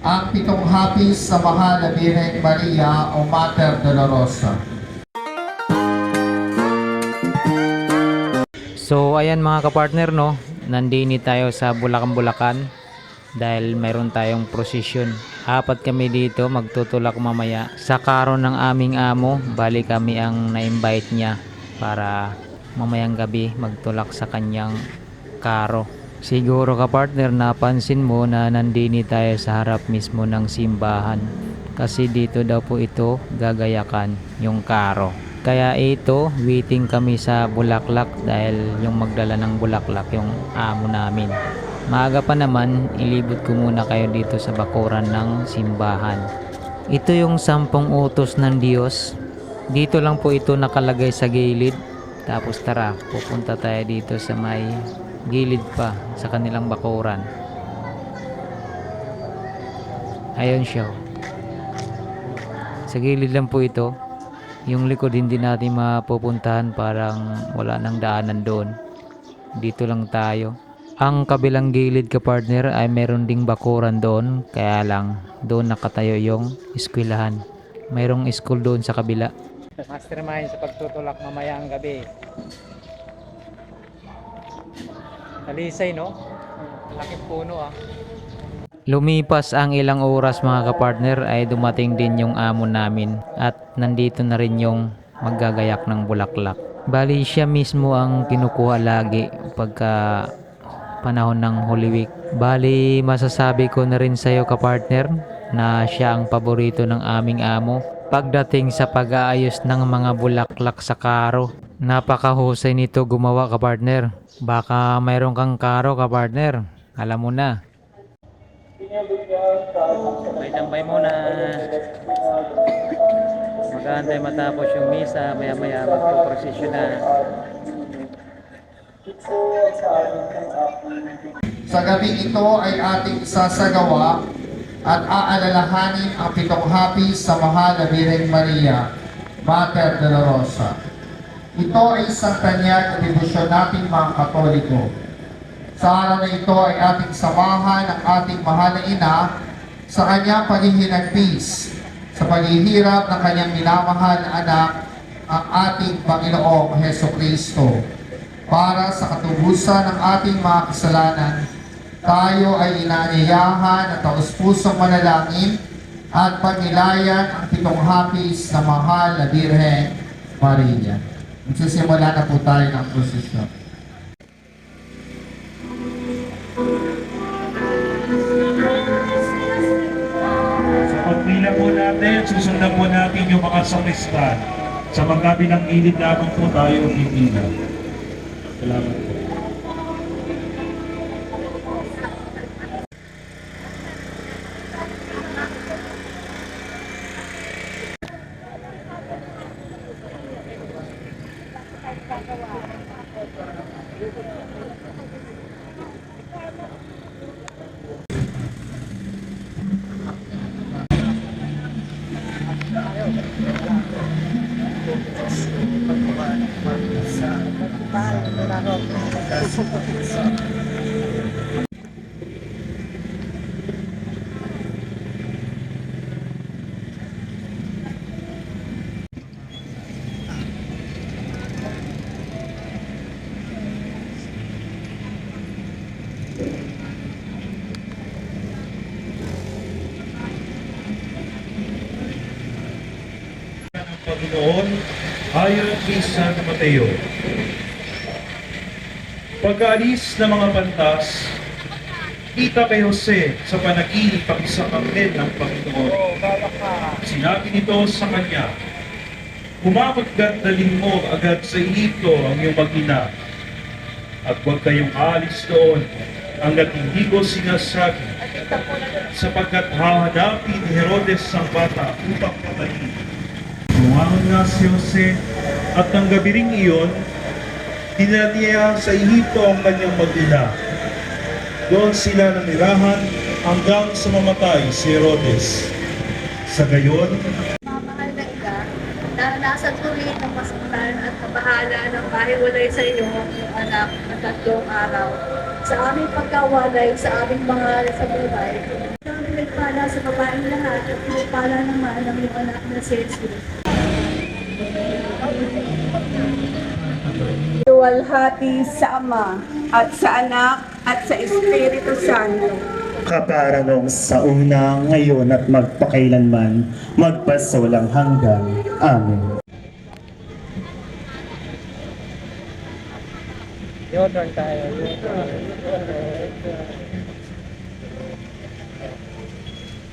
ang pitong hapis sa mahal na Birheng Maria o Mater Dolorosa. So ayan mga kapartner no, nandini tayo sa Bulacan-Bulacan dahil mayroon tayong prosesyon. Apat kami dito magtutulak mamaya sa karon ng aming amo. Bali kami ang na-invite niya para mamayang gabi magtulak sa kanyang karo. Siguro kapartner napansin mo na nandini tayo sa harap mismo ng simbahan kasi dito daw po ito gagayakan yung karo. Kaya ito, waiting kami sa bulaklak dahil yung magdala ng bulaklak yung amo namin. Maaga pa naman, ilibot ko muna kayo dito sa bakuran ng simbahan. Ito yung sampung utos ng Diyos. Dito lang po ito nakalagay sa gilid. Tapos tara, pupunta tayo dito sa may gilid pa sa kanilang bakuran. Ayun siya. Sa gilid lang po ito. Yung likod hindi natin mapupuntahan parang wala nang daanan doon. Dito lang tayo. Ang kabilang gilid ka partner ay meron ding bakuran doon kaya lang doon nakatayo yung eskwelahan. Mayroong school doon sa kabila. Mastermind sa pagtutulak mamayang gabi. Talisay no? Laking puno ah. Lumipas ang ilang oras mga kapartner ay dumating din yung amo namin at nandito na rin yung maggagayak ng bulaklak. Bali siya mismo ang kinukuha lagi pagka panahon ng Holy Week. Bali masasabi ko na rin sa'yo kapartner na siya ang paborito ng aming amo pagdating sa pag-aayos ng mga bulaklak sa karo. Napakahusay nito gumawa kapartner. Baka mayroon kang karo kapartner. Alam mo na. May tambay muna. Magantay matapos yung misa, maya maya magpo-prosesyon na. Sa gabi ito ay ating sasagawa at aalalahanin ang pitong hapis sa mahal na Birheng Maria, Mater Dolorosa. Ito ay isang tanyag na debosyon nating mga Katoliko. Sa araw na ito ay ating samahan ang ating mahal na ina sa kanyang paghihinagpis sa paghihirap ng kanyang minamahal na anak ang ating Panginoong Heso Kristo para sa katubusan ng ating mga kasalanan, tayo ay inaanyayahan at taus-pusong manalangin at pagnilayan ang pitong hapis na mahal na Birhen Maria. Magsisimula na po tayo ng prosesyon. Sa pagpila po natin, susundan po natin yung mga sakristan. Sa magkabilang gilid lamang po tayo pipila. Salamat Panginoon ayon kay San Mateo. Pagkaalis ng mga pantas, kita kay Jose sa panaginip ang isang anghel ng Panginoon. Sinabi nito sa kanya, Humapagkat dalhin mo agad sa Ehipto ang iyong mag-ina at huwag kayong alis doon hanggat hindi ko sinasabi sapagkat hahanapin ni Herodes ang bata upang patayin. Si Jose at ng gabi ring iyon, dinala sa Ehipto ang kanyang mag-ina. Doon sila nanirahan hanggang sa mamatay si Herodes. Sa gayon, Mamahal na ina, naranasan ko rin ang masaktan at kabahala ng mahiwalay sa iyo yung anak na tatlong araw. Sa aming pagkawalay sa aming mga sa buhay, namin pinagpala sa babaeng lahat at pinagpala naman ang iyong anak na si Jesus. Luwalhati sa Ama at sa Anak at sa Espiritu Santo. kaparanong sa una, ngayon at magpakailanman, magpasawalang hanggan. Amen. U-turn tayo.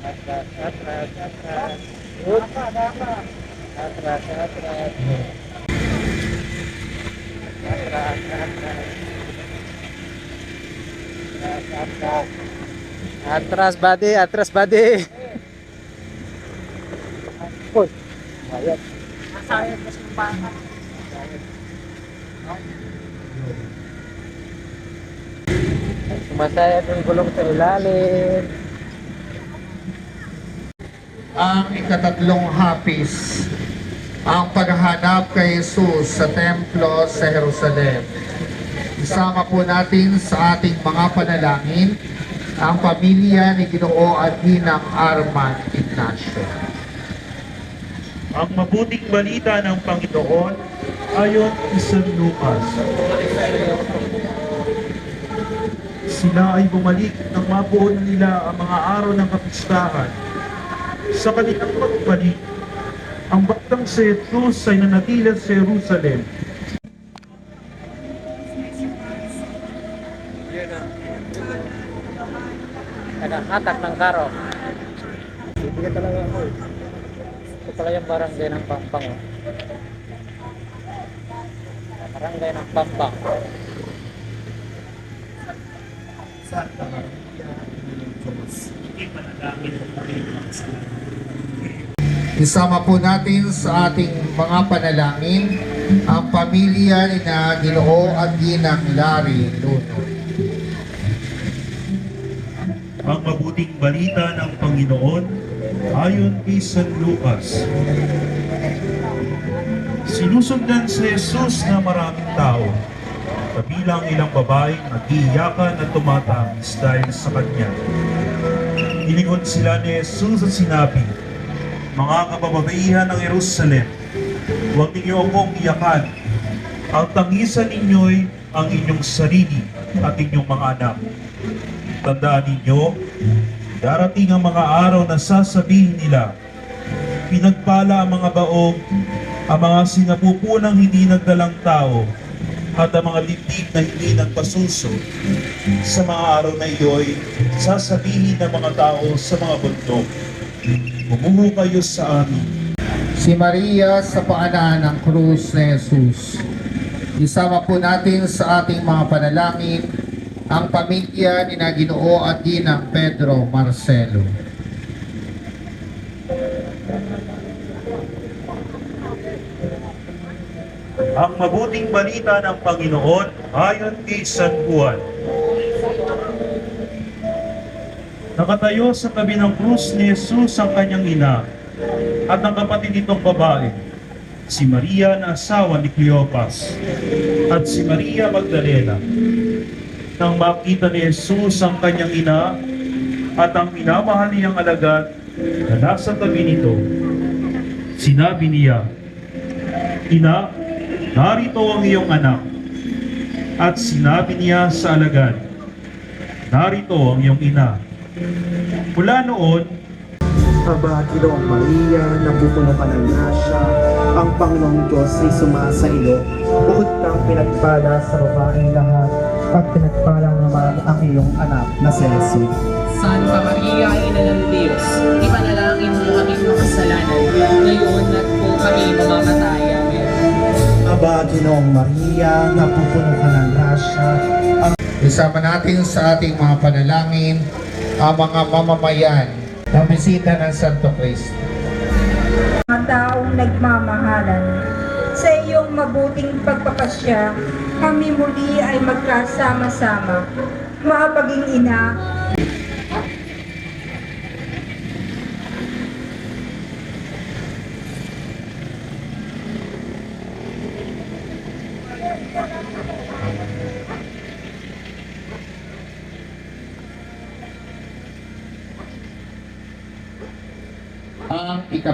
Atras, atras, atras. Atras, atras. Atras, atras. Atras, atras. Atras, buddy. Atras, buddy. Uy. Ayat. Sumasaya yung gulong sa ilalim. Ang ikatatlong hapis, ang paghahanap kay Jesus sa templo sa Jerusalem. Isama po natin sa ating mga panalangin ang pamilya ni Ginoo at Ginang Arman Ignacio. Ang mabuting balita ng Panginoon ayon San Lucas. Sila ay bumalik nang mabuo nila ang mga araw ng kapistahan. Sa kanilang pagbalik, ang batang si Jesus ay nanatila sa Jerusalem. Naghahatak ng karo. Bibigyan talaga ako eh. Ito pala yung barangay ng Pampang. oh. Barangay ng Pampang. Isama po natin sa ating mga panalangin ang pamilya ni na Ginoo at Ginang Larry Luno. Ang mabuting balita ng Panginoon ayon kay San Lucas. Sinusundan si Jesus na maraming tao, kabilang ilang babaeng nag-iiyakan at tumatangis dahil sa kanya. Ilingon sila ni Jesus at sinabi, Mga kababaihan ng Jerusalem, huwag ninyo akong iyakan. Ang tangisan ninyo'y ang inyong sarili at inyong mga anak. Tandaan ninyo, darating ang mga araw na sasabihin nila, pinagpala ang mga baog, ang mga sinapupunang hindi nagdalang tao, at ang mga libdig na hindi nagpasuso. Sa mga araw na iyo'y sasabihin ng mga tao sa mga bundok, Bumuho kayo sa amin. Si Maria sa paanan ng krus ni Jesus. Isama po natin sa ating mga panalangin ang pamilya ni na Ginoo at Ginang Pedro Marcelo. Ang mabuting balita ng Panginoon ayon kay San Juan. Nakatayo sa tabi ng krus ni Jesus ang kanyang ina at ang kapatid nitong babae, si Maria na asawa ni Cleopas at si Maria Magdalena. Nang makita ni Jesus ang kanyang ina at ang minamahal niyang alagad na nasa tabi nito, sinabi niya, Ina, narito ang iyong anak. At sinabi niya sa alagad, narito ang iyong ina. Mula noon, Aba, Ginoong Maria, napupuno ka ng grasya, ang Panginoong Diyos ay sumasa iyo. Bukod kang pinagpala sa babaeng lahat, at pinagpala naman ang iyong anak na si Jesus. Santa Maria, Ina ng Diyos, ipanalangin mo ang aming mga kasalanan, ngayon at kung kami mamamatay. Amen. Aba, Ginoong Maria, napupuno ka ng grasya, Isama natin sa ating mga panalangin ang mga mamamayan na bisita ng Santo Cristo. Mga taong nagmamahalan. Sa iyong mabuting pagpapasya, kami muli ay magkasama-sama. Maapaging ina,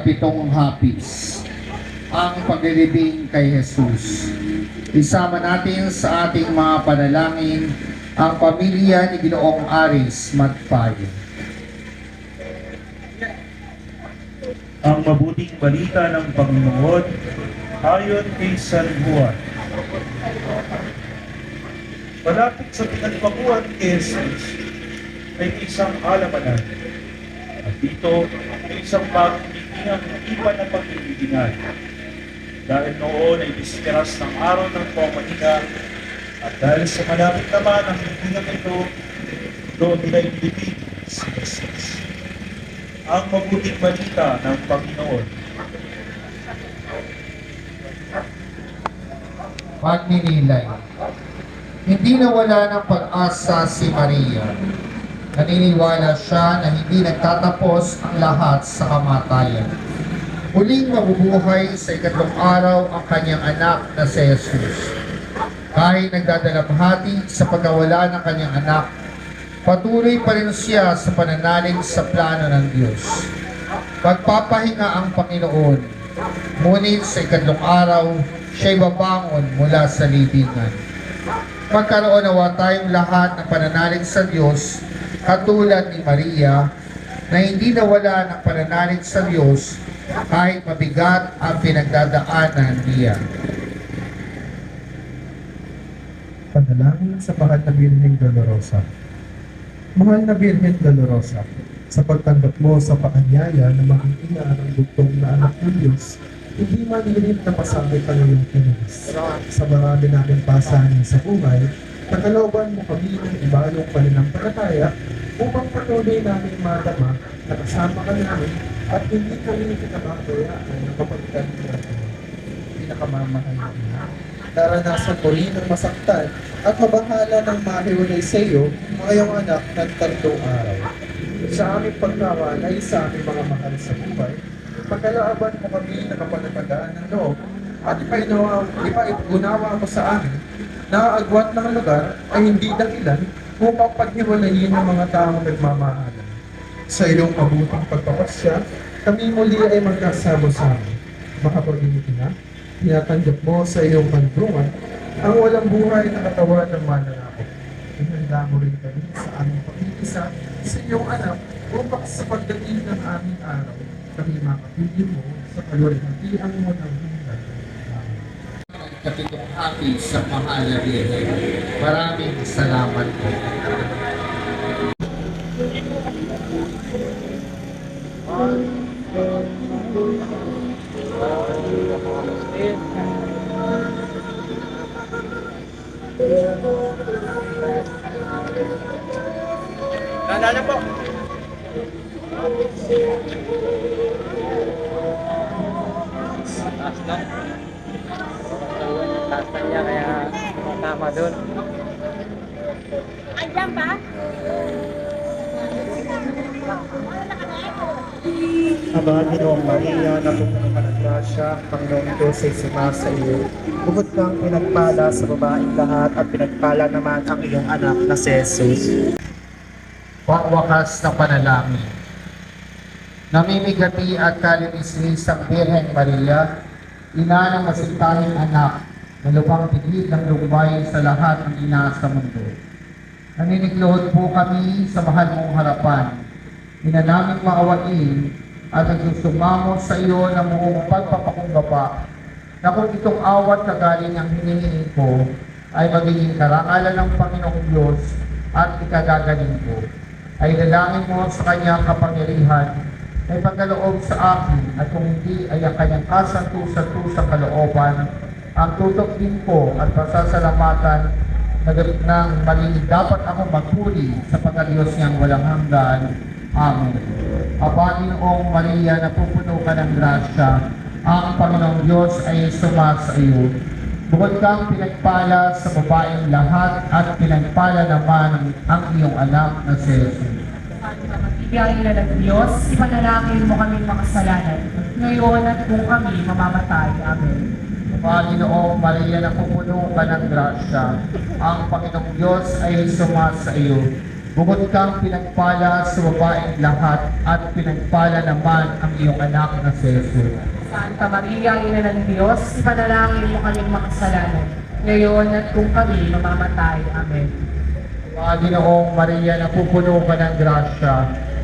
ang ikapitong hapis, ang paglilibing kay Jesus. Isama natin sa ating mga panalangin ang pamilya ni Ginoong Aris Magpayo. Ang mabuting balita ng Panginoon ayon kay San Juan. Malapit sa pinagpakuan kay Jesus ay isang alamanan. At dito ay isang bagong bigingang iba na pagbibigingan. Dahil noon ay disperas ng araw ng pamahinga at dahil sa malapit naman ang bigingang ito, doon nila inibig si Jesus. Ang mabuting balita ng Panginoon. Pagninilay. Hindi nawala ng pag-asa si Maria. Naniniwala siya na hindi nagtatapos ang lahat sa kamatayan. Muling mabubuhay sa ikatlong araw ang kanyang anak na si Jesus. Kahit nagdadalabhati sa pagkawala ng kanyang anak, patuloy pa rin siya sa pananalig sa plano ng Diyos. Magpapahinga ang Panginoon, ngunit sa ikatlong araw, siya'y babangon mula sa libingan. Magkaroon nawa tayong lahat ng pananalig sa Diyos, katulad ni Maria, na hindi nawala ng pananalig sa Diyos kahit mabigat ang pinagdadaanan niya. Panalangin sa mahal na Birheng Dolorosa. Mahal na Birhen Dolorosa, sa pagtanggap mo sa paanyaya na maging ina ng bugtong na anak ng Diyos, hindi manilit na pasabot ang iyong kinis. Sa marami namin pasanin sa buhay, nakalooban mo kami ng ibalong pananampalataya upang patuloy namin madama na kasama ka namin at hindi kami kinakakayaan ng kapagkan natin. Pinakamamahal na. Naranasan mo rin ang masaktan at mabahala ng mahiwalay sa iyo ang iyong anak ng tatlong araw. Sa aming pagkawalay sa aming mga mahal sa buhay, pagkalaaban mo kami ng kapanatagaan ng loob at ipainawa, ipaipunawa mo sa amin na agwat ng lugar ay hindi dahilan upang paghiwalayin ng mga taong nagmamahalan. Sa iyong mabuting pagpapasya, kami muli ay magkasama-sama. Makapag-init na, tinatanggap mo sa iyong kandungan ang walang buhay na katawan ng mananakot. Inanda mo rin kami sa aming pakikisa sa iyong anak upang sa pagdating ng aming araw, kami makapili mo sa kalwalhatian mo ng. Kapitong happy sa na Birhen. Maraming salamat po. Doon. Andiyan ba? Aba, Ginoong Maria, napupuno ka ng grasya, Panginoong Diyos ay sumasa iyo. Bukod kang pinagpala sa babaeng lahat at pinagpala naman ang iyong anak na si Jesus. Pangwakas na panalangin. Namimigati at kalinis-lisang Birhen Maria, ina ng masintahing anak, na lubang tigid ng lumbay sa lahat ng ina sa mundo. Naniniklod po kami sa mahal mong harapan, ina naming maawain at nagsusumamo sa iyo ng buong pagpapakumbaba. Na kung itong awat kagaling ang hinihingi ko ay magiging karangalan ng Panginoong Diyos at ikagagaling ko. Ay dalangin mo sa kanyang kapangyarihan ay pagkaloob sa akin at kung hindi ay ang kanyang kasantu-santusang kalooban ang tutok din ko at pasasalamatan na ng mali dapat ako magpuli sa pagkadiyos niyang walang hanggan. Amen. Aba, Ginoong Maria, napupuno ka ng grasya, ang Panginoong Diyos ay sumasa iyo. Bukod kang pinagpala sa babaeng lahat at pinagpala naman ang iyong anak na si Jesus. Biyay na ng Diyos, ipanalangin mo kaming makasalanan. Ngayon at kung kami mamamatay. Amen. Panginoong Maria, napupuno ka ng grasya. Ang Panginoong Diyos ay sumasa iyo. Bukod kang pinagpala sa babaeng lahat at pinagpala naman ang iyong anak na si Jesus. Santa Maria, Ina ng Diyos, ipanalangin mo kaming makasalanan, ngayon at kung kami mamamatay. Amen. Mga Ginoong Maria, napupuno ka ng grasya.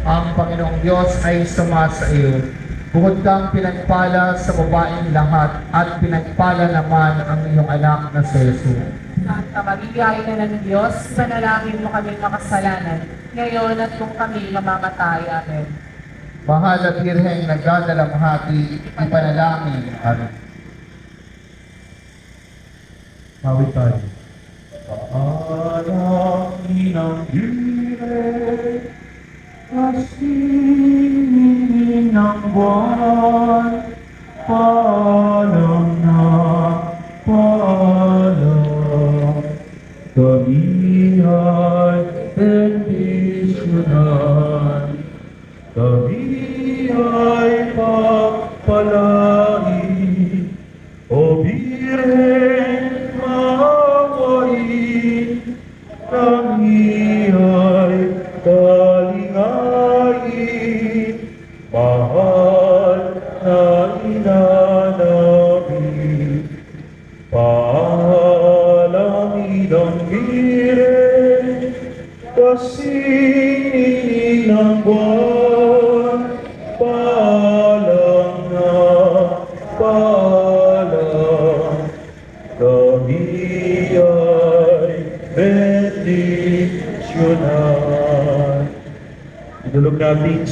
Ang Panginoong Diyos ay sumasa iyo. Bukod kang pinagpala sa babaeng lahat at pinagpala naman ang iyong anak na si Jesus. Santa Maria, Ina ng Diyos, ipanalangin mo kaming makasalanan, ngayon at kung kami mamamatay. Amen. Mahal at Birheng nagdadalamhati, ipanalangin ang Mawit tayo. Paalangin ang ire, kasingin ng buwan, paalam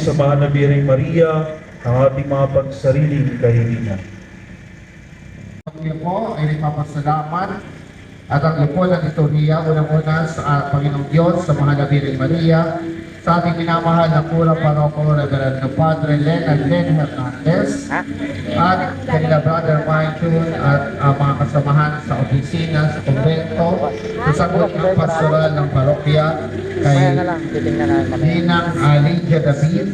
sa mahal na Bireng Maria ang ating mga pagsariling kahilingan. Ang iyo po ay nagpapasalamat at ang iyo po ng liturhiya unang-una sa ah, Panginoong Diyos, sa Mahal na Bireng Maria, sa ating minamahal na pura paroko, Reverendo Padre Leonard Len Hernandez, at kanila Brother Michael at ah, mga kasamahan sa opisina, sa konvento, sa sagot ng pastoral ng parokya, kay Ninang Lydia David,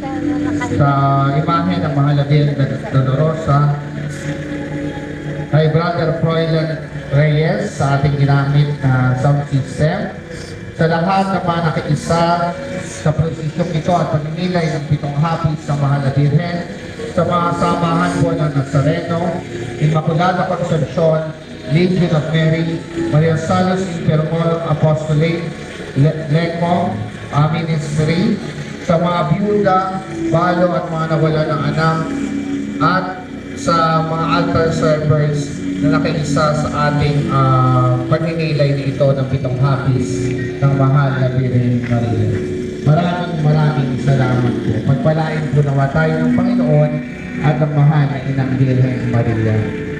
sa imahe ng Mahal na Bireng Dolorosa, kay Brother Froilan Reyes sa ating ginamit na sound system. Sa lahat ng mga nakiisa sa prosisyong ito at pagninilay ng pitong hapis sa Mahal na Birhen, sa mga samahan po ng Nazareno, Immaculada Concepcion, Legion of Mary, Maria Salos Intermol Apostolate, Le- Lecmo, uh, Ministry, sa mga byuda, balo at mga nawala ng anak, at sa mga altar servers na nakiisa sa ating uh, pagninilay na ng pitong hapis ng mahal na Birhen Maria. Maraming maraming salamat po. Pagpalain po nawa tayo ng Panginoon at ng mahal na Inang Birhen Maria.